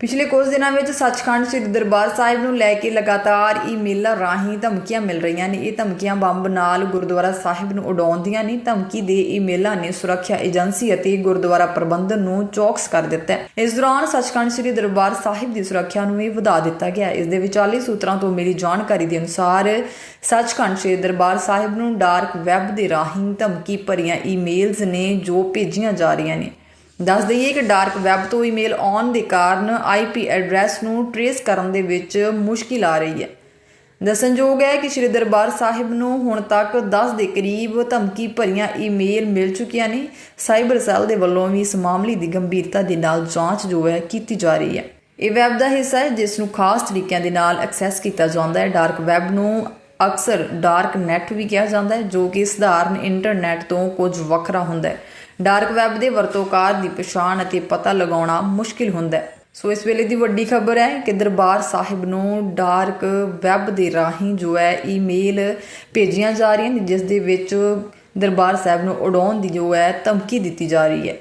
ਪਿਛਲੇ ਕੁਝ ਦਿਨਾਂ ਵਿੱਚ ਸੱਚਖੰਡ ਸ੍ਰੀ ਦਰਬਾਰ ਸਾਹਿਬ ਨੂੰ ਲੈ ਕੇ ਲਗਾਤਾਰ ਈਮੇਲਾਂ ਰਾਹੀਂ ਧਮਕੀਆਂ ਮਿਲ ਰਹੀਆਂ ਨੇ। ਇਹ ਧਮਕੀਆਂ ਬੰਬ ਨਾਲ ਗੁਰਦੁਆਰਾ ਸਾਹਿਬ ਨੂੰ ਉਡਾਉਣ ਦੀਆਂ ਨੇ। ਧਮਕੀ ਦੇ ਈਮੇਲਾਂ ਨੇ ਸੁਰੱਖਿਆ ਏਜੰਸੀ ਅਤੇ ਗੁਰਦੁਆਰਾ ਪ੍ਰਬੰਧਨ ਨੂੰ ਚੌਕਸ ਕਰ ਦਿੱਤਾ ਹੈ। ਇਸ ਦੌਰਾਨ ਸੱਚਖੰਡ ਸ੍ਰੀ ਦਰਬਾਰ ਸਾਹਿਬ ਦੀ ਸੁਰੱਖਿਆ ਨੂੰ ਵੀ ਵਧਾ ਦਿੱਤਾ ਗਿਆ ਇਸ ਦੇ ਵਿਚਾਲੇ ਸੂਤਰਾਂ ਤੋਂ ਮਿਲੀ ਜਾਣਕਾਰੀ ਦੇ ਅਨੁਸਾਰ ਸੱਚਖੰਡ ਸ੍ਰੀ ਦਰਬਾਰ ਸਾਹਿਬ ਨੂੰ ਡਾਰਕ ਵੈਬ ਦੇ ਰਾਹੀਂ ਧਮਕੀ ਭਰੀਆਂ ਈਮੇਲਸ ਨੇ ਜੋ ਭੇਜੀਆਂ ਜਾ ਰਹੀਆਂ ਨੇ। ਦੱਸ ਦਈਏ ਕਿ ਡਾਰਕ ਵੈਬ ਤੋਂ ਈਮੇਲ ਆਉਣ ਦੇ ਕਾਰਨ ਆਈਪੀ ਐਡਰੈਸ ਨੂੰ ਟਰੇਸ ਕਰਨ ਦੇ ਵਿੱਚ ਮੁਸ਼ਕਿਲ ਆ ਰਹੀ ਹੈ। ਦੱਸਣਯੋਗ ਹੈ ਕਿ ਸ੍ਰੀ ਦਰਬਾਰ ਸਾਹਿਬ ਨੂੰ ਹੁਣ ਤੱਕ 10 ਦੇ ਕਰੀਬ ਧਮਕੀ ਭਰੀਆਂ ਈਮੇਲ ਮਿਲ ਚੁੱਕੀਆਂ ਨੇ। ਸਾਈਬਰ ਸੈੱਲ ਦੇ ਵੱਲੋਂ ਵੀ ਇਸ ਮਾਮਲੇ ਦੀ ਗੰਭੀਰਤਾ ਦੇ ਨਾਲ ਜਾਂਚ ਜੋ ਹੈ ਕੀਤੀ ਜਾ ਰਹੀ ਹੈ। ਇਹ ਵੈਬ ਦਾ ਹਿੱਸਾ ਹੈ, ਜਿਸ ਨੂੰ ਖਾਸ ਤਰੀਕਿਆਂ ਦੇ ਨਾਲ ਐਕਸੈਸ ਕੀਤਾ ਜਾਂਦਾ ਹੈ। ਡਾਰਕ ਵੈਬ ਨੂੰ ਅਕਸਰ ਡਾਰਕ ਨੈਟ ਵੀ ਕਿਹਾ ਜਾਂਦਾ ਹੈ, ਜੋ ਕਿ ਸਧਾਰਨ ਇੰਟਰਨੈਟ ਤੋਂ ਕੁਝ ਵੱਖਰਾ ਹੁੰਦਾ ਹੈ। ਡਾਰਕ ਵੈਬ ਦੇ ਵਰਤੋਂਕਾਰ ਦੀ ਪਛਾਣ ਅਤੇ ਪਤਾ ਲਗਾਉਣਾ ਮੁਸ਼ਕਿਲ ਹੁੰਦਾ ਹੈ। ਸੋ ਇਸ ਵੇਲੇ ਦੀ ਵੱਡੀ ਖਬਰ ਹੈ ਕਿ ਦਰਬਾਰ ਸਾਹਿਬ ਨੂੰ ਡਾਰਕ ਵੈਬ ਦੇ ਰਾਹੀਂ ਜੋ ਹੈ, ਈਮੇਲ ਭੇਜੀਆਂ ਜਾ ਰਹੀਆਂ ਨੇ, ਜਿਸ ਦੇ ਵਿੱਚ ਦਰਬਾਰ ਸਾਹਿਬ ਨੂੰ ਉਡਾਉਣ ਦੀ ਜੋ ਹੈ ਧਮਕੀ ਦਿੱਤੀ ਜਾ ਰਹੀ ਹੈ।